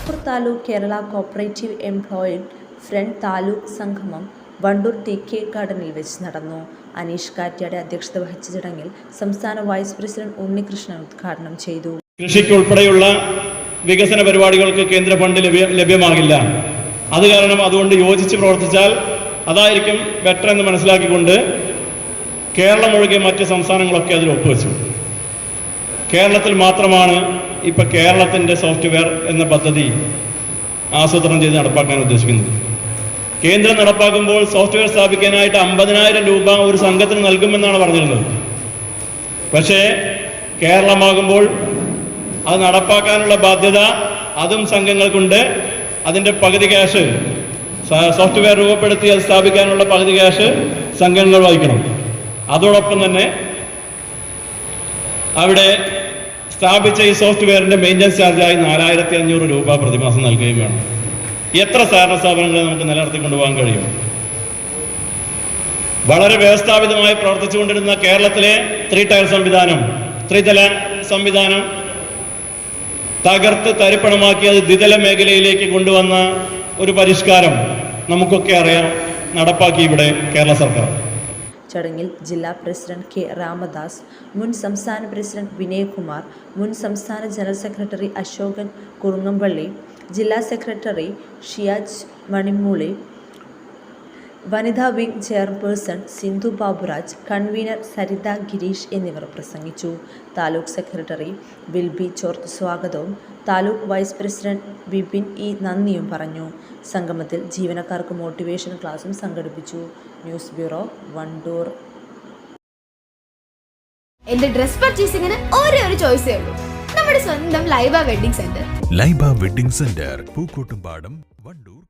Wandoor taluk Kerala cooperative employed front taluk സംഗമം Wandoor T K ഗാർഡനിൽ വെച്ച് നടന്നു. അനീഷ് കാറ്റ്യാടെ അധ്യക്ഷത വഹിച്ച ചടങ്ങിൽ സംസ്ഥാന വൈസ് പ്രസിഡന്റ് ഉണ്ണികൃഷ്ണൻ ഉദ്ഘാടനം ചെയ്തു. കൃഷിക്ക് ഉൾപ്പെടെയുള്ള വികസന പരിപാടികൾക്ക് കേന്ദ്ര ഫണ്ട് ലഭ്യ ലഭ്യമാകില്ല. അത് കാരണം അതുകൊണ്ട് യോജിച്ച് പ്രവർത്തിച്ചാൽ അതായിരിക്കും ബെറ്റർ എന്ന് മനസ്സിലാക്കിക്കൊണ്ട് കേരളം ഒഴികെ മറ്റ് സംസ്ഥാനങ്ങളൊക്കെ അതിൽ ഒപ്പുവെച്ചു. കേരളത്തിൽ മാത്രമാണ് ഇപ്പം കേരളത്തിന്റെ സോഫ്റ്റ്വെയർ എന്ന പദ്ധതി ആസൂത്രണം ചെയ്ത് നടപ്പാക്കാൻ ഉദ്ദേശിക്കുന്നത്. കേന്ദ്രം നടപ്പാക്കുമ്പോൾ സോഫ്റ്റ്വെയർ സ്ഥാപിക്കാനായിട്ട് അമ്പതിനായിരം രൂപ ഒരു സംഘത്തിന് നൽകുമെന്നാണ് പറഞ്ഞിരുന്നത്. പക്ഷേ കേരളമാകുമ്പോൾ അത് നടപ്പാക്കാനുള്ള ബാധ്യത അതും സംഘങ്ങൾക്കുണ്ട്. അതിന്റെ പകുതി ക്യാഷ് സോഫ്റ്റ്വെയർ രൂപപ്പെടുത്തി അത് സ്ഥാപിക്കാനുള്ള പകുതി ക്യാഷ് സംഘങ്ങൾ വഹിക്കണം. അതോടൊപ്പം തന്നെ അവിടെ സ്ഥാപിച്ച ഈ സോഫ്റ്റ്വെയറിന്റെ മെയിന്റനൻസ് ചാർജായി നാലായിരത്തി അഞ്ഞൂറ് രൂപ പ്രതിമാസം നൽകുകയും വേണം. എത്ര സഹകരണ സ്ഥാപനങ്ങളെ നമുക്ക് നിലനിർത്തിക്കൊണ്ടുപോകാൻ കഴിയും? വളരെ വ്യവസ്ഥാപിതമായി പ്രവർത്തിച്ചുകൊണ്ടിരുന്ന കേരളത്തിലെ ത്രീ ടയർ സംവിധാനം ത്രിതല സംവിധാനം തകർത്ത് തരിപ്പണമാക്കി അത് ദ്വിതല മേഖലയിലേക്ക് കൊണ്ടുവന്ന ഒരു പരിഷ്കാരം നമുക്കൊക്കെ അറിയാം നടപ്പാക്കി ഇവിടെ കേരള സർക്കാർ. ചടങ്ങിൽ ജില്ലാ പ്രസിഡന്റ് കെ രാമദാസ് മുൻ സംസ്ഥാന പ്രസിഡന്റ് വിനയകുമാർ മുൻ സംസ്ഥാന ജനറൽ സെക്രട്ടറി അശോകൻ കുറുങ്ങമ്പള്ളി ജില്ലാ സെക്രട്ടറി ഷിയാജ് മണിമൂളി വനിതാ wing chairperson Sindhu Baburaj convener Saritha Girish എന്നിവർ പ്രസംഗിച്ചു. താലൂക്ക് സെക്രട്ടറി വിൽബി ചോർത്ത് സ്വാഗതവും taluk vice president Bipin E നന്ദിയും പറഞ്ഞു. സംഗമത്തിൽ ജീവനക്കാർക്ക് മോട്ടിവേഷൻ ക്ലാസും സംഘടിപ്പിച്ചു. News bureau Wandoor. എന്റെ ഡ്രസ് പർച്ചേസിംഗിന് ഒരേ ഒരു ചോയ്സേ ഉള്ളൂ. നമ്മുടെ സ്വന്തം Laiba wedding centre. Laiba wedding centre Pookkottumpadam Wandoor.